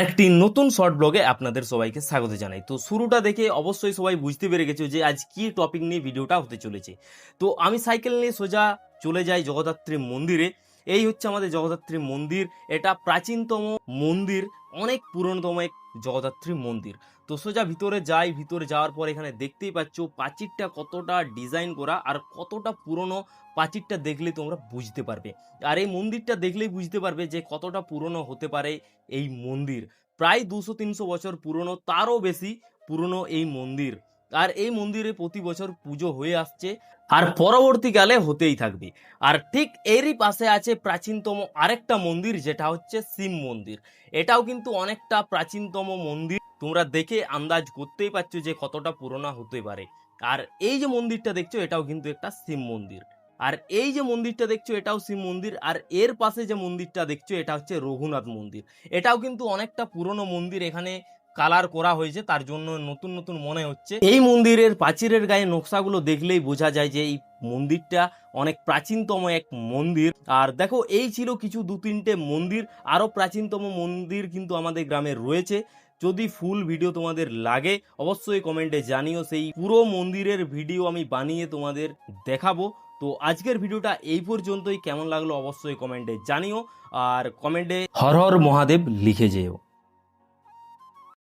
আরেকটি নতুন শর্ট ব্লগে আপনাদের সবাইকে স্বাগত জানাই। তো শুরুটা দেখে অবশ্যই সবাই বুঝতে পেরে গেছে যে আজ কি টপিক নিয়ে ভিডিওটা হতে চলেছে। তো আমি সাইকেল নিয়ে সোজা চলে যাই জগদ্ধাত্রী মন্দিরে। এই হচ্ছে আমাদের জগদ্ধাত্রী মন্দির। এটা প্রাচীনতম মন্দির, অনেক পুরনোতম এক জগদ্ধাত্রী মন্দির। তো সোজা ভিতরে যাই, ভিতরে যাওয়ার পর এখানে দেখতেই পাচ্ছ প্রাচীরটা কতটা ডিজাইন করা আর কতটা পুরনো প্রাচীরটা দেখলে তোমরা বুঝতে পারবে। আর এই মন্দিরটা দেখলেই বুঝতে পারবে যে কতটা পুরনো হতে পারে এই মন্দির। প্রায় দুশো তিনশো বছর পুরনো, তারও বেশি পুরনো এই মন্দির। আর এই মন্দিরে প্রতি বছর পুজো হয়ে আসছে, আর পরবর্তীকালে হতেই থাকবে। আর ঠিক এরই পাশে আছে প্রাচীনতম আরেকটা মন্দির, যেটা হচ্ছে শিব মন্দির। এটাও কিন্তু অনেকটা প্রাচীনতম মন্দির। তোমরা দেখে আন্দাজ করতেই পারছ যে কতটা পুরনো হতে পারে। আর এই যে মন্দিরটা দেখছ, এটাও কিন্তু একটা শিব মন্দির। আর এই যে মন্দিরটা দেখছ, এটাও শিব মন্দির। আর এর পাশে যে মন্দিরটা দেখছ, এটা হচ্ছে রঘুনাথ মন্দির। এটাও কিন্তু অনেকটা পুরনো মন্দির। এখানে কালার করা হয়েছে তার জন্য নতুন নতুন মনে হচ্ছে। এই মন্দিরের প্রাচীরের গায়ে নকশাগুলো দেখলেই বোঝা যায় যে এই মন্দিরটা অনেক প্রাচীনতম এক মন্দির। আর দেখো এই ছিল কিছু দু তিনটে মন্দির। আরও প্রাচীনতম মন্দির কিন্তু আমাদের গ্রামে রয়েছে। যদি ফুল ভিডিও তোমাদের লাগে অবশ্যই কমেন্টে জানিও। সেই পুরো মন্দিরের ভিডিও আমি বানিয়ে তোমাদের দেখাবো। তো আজকের ভিডিওটা এই পর্যন্তই। কেমন লাগল অবশ্যই কমেন্টে জানিও। আর কমেন্টে হর হর মহাদেব লিখে যেও।